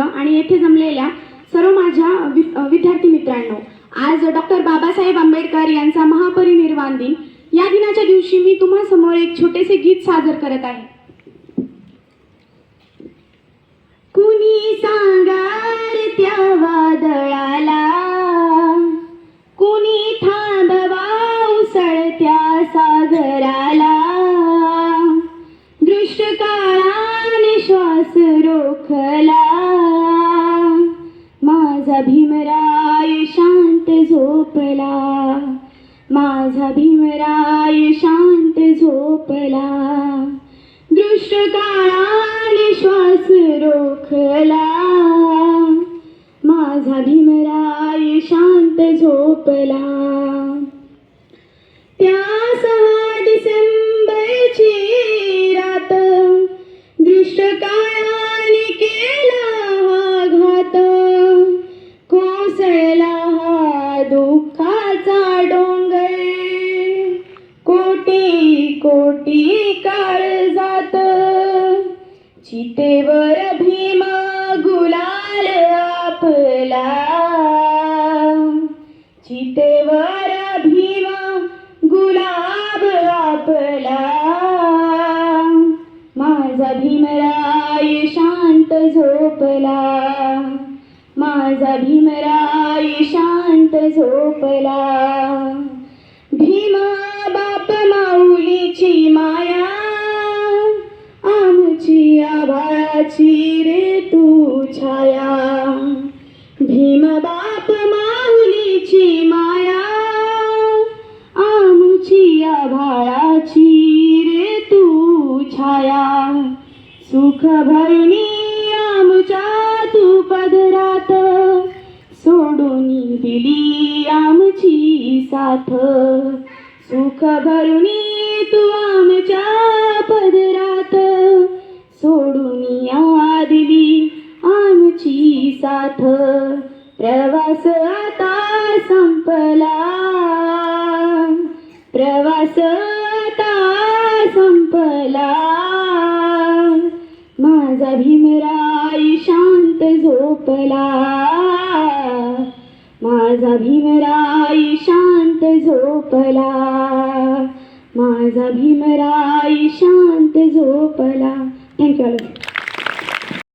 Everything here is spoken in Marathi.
आणि येथे जमलेल्या सर्व माझ्या विद्यार्थी मित्रांनो आज डॉक्टर बाबासाहेब आंबेडकर यांचा महापरिनिर्वाण दिन. या दिनाच्या दिवशी मी तुम्हा समोर एक छोटेसे गीत सादर करत आहे. कुणी सांगार त्या वादळाला? कुणी थांबवा उसळत्या सागराला? दृष्ट काळाने श्वास रोखला. भीमराय शांत झोपला. माझा भीमराय शांत झोपला. दृष्ट काळाने श्वास रोखला. माझा भीमराय शांत झोपला. कोटी कोटी काळ जात. चितेवर भीम गुलाल आपला. चितेवर भीम गुलाब आपला. माझा भीमराय शांत झोपला. माझा भीमराय शांत झोपला. आमची माया आमची आभाळाची रे तू छाया. भीम बाप माऊलीची माया आमची आभाळाची रे तू छाया. सुख भरणी आमच्या तू पदरात सोडून दिली आमची साथ. सुख भरुणी तू आमच्या पदरात सोडून या दिली आमची साथ. प्रवास आता संपला. प्रवास आता संपला. माझा भीमराई शांत झोपला. माझा भीमराई शांत झोपला. माझा भीमराई शांत झोपला. थँक्यू